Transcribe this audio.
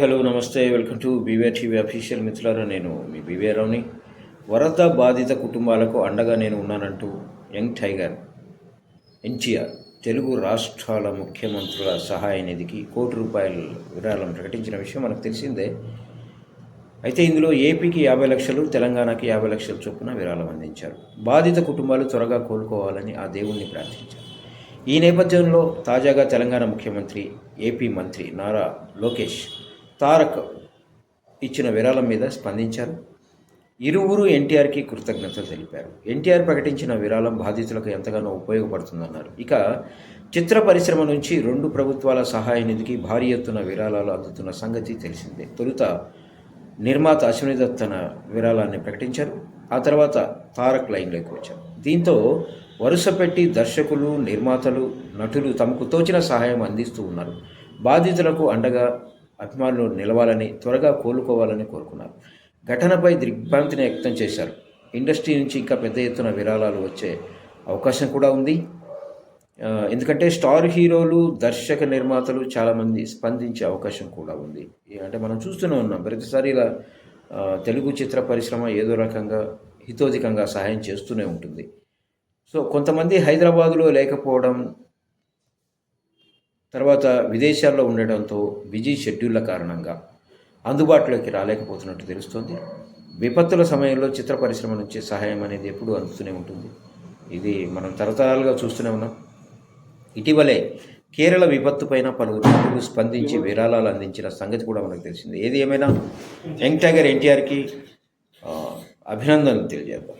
Hello నమస్తే. Welcome to BVR TV official మిత్రులారా నేను మీ బీవే రావుని. వరద బాధిత కుటుంబాలకు అండగా నేను ఉన్నానంటూ యంగ్ టైగర్ ఎన్టీఆర్ తెలుగు రాష్ట్రాల ముఖ్యమంత్రుల సహాయ నిధికి కోటి రూపాయల విరాళం ప్రకటించిన విషయం మనకు తెలిసిందే. అయితే ఇందులో ఏపీకి యాభై లక్షలు తెలంగాణకి యాభై లక్షల చొప్పున విరాళం అందించారు. బాధిత కుటుంబాలు త్వరగా కోలుకోవాలని ఆ దేవుణ్ణి ప్రార్థించారు. ఈ నేపథ్యంలో తాజాగా తెలంగాణ ముఖ్యమంత్రి ఏపీ మంత్రి నారా లోకేష్ తారక్ ఇచ్చిన విరాళం మీద స్పందించారు. ఇరువురు ఎన్టీఆర్కి కృతజ్ఞతలు తెలిపారు. ఎన్టీఆర్ ప్రకటించిన విరాళం బాధితులకు ఎంతగానో ఉపయోగపడుతుందన్నారు. ఇక చిత్ర పరిశ్రమ నుంచి రెండు ప్రభుత్వాల సహాయ నిధికి భారీ ఎత్తున విరాళాలు అందుతున్న సంగతి తెలిసిందే. తొలుత నిర్మాత అశ్విని దత్ తన విరాళాన్ని ప్రకటించారు. ఆ తర్వాత తారక్ లైన్లోకి వచ్చారు. దీంతో వరుస పెట్టి దర్శకులు నిర్మాతలు నటులు తమకు తోచిన సహాయం అందిస్తూ ఉన్నారు. బాధితులకు అండగా అభిమానులు నిలవాలని త్వరగా కోలుకోవాలని కోరుకున్నారు. ఘటనపై దిగ్భ్రాంతిని వ్యక్తం చేశారు. ఇండస్ట్రీ నుంచి ఇంకా పెద్ద ఎత్తున విరాళాలు వచ్చే అవకాశం కూడా ఉంది. ఎందుకంటే స్టార్ హీరోలు దర్శక నిర్మాతలు చాలామంది స్పందించే అవకాశం కూడా ఉంది. అంటే మనం చూస్తూనే ఉన్నాం. ప్రతిసారి ఇలా తెలుగు చిత్ర పరిశ్రమ ఏదో రకంగా హితోధికంగా సహాయం చేస్తూనే ఉంటుంది. సో కొంతమంది హైదరాబాదులో లేకపోవడం తర్వాత విదేశాల్లో ఉండడంతో బిజీ షెడ్యూళ్ళ కారణంగా అందుబాటులోకి రాలేకపోతున్నట్టు తెలుస్తోంది. విపత్తుల సమయంలో చిత్ర పరిశ్రమ నుంచి సహాయం అనేది ఎప్పుడూ అందుతూనే ఉంటుంది. ఇది మనం తరతరాలుగా చూస్తూనే ఉన్నాం. ఇటీవలే కేరళ విపత్తు పైన పలువురు నటులు స్పందించి విరాళాలు అందించిన సంగతి కూడా మనకు తెలిసింది. ఏది ఏమైనా యంగ్ టైగర్ ఎన్టీఆర్కి అభినందనలు తెలియజేద్దాం.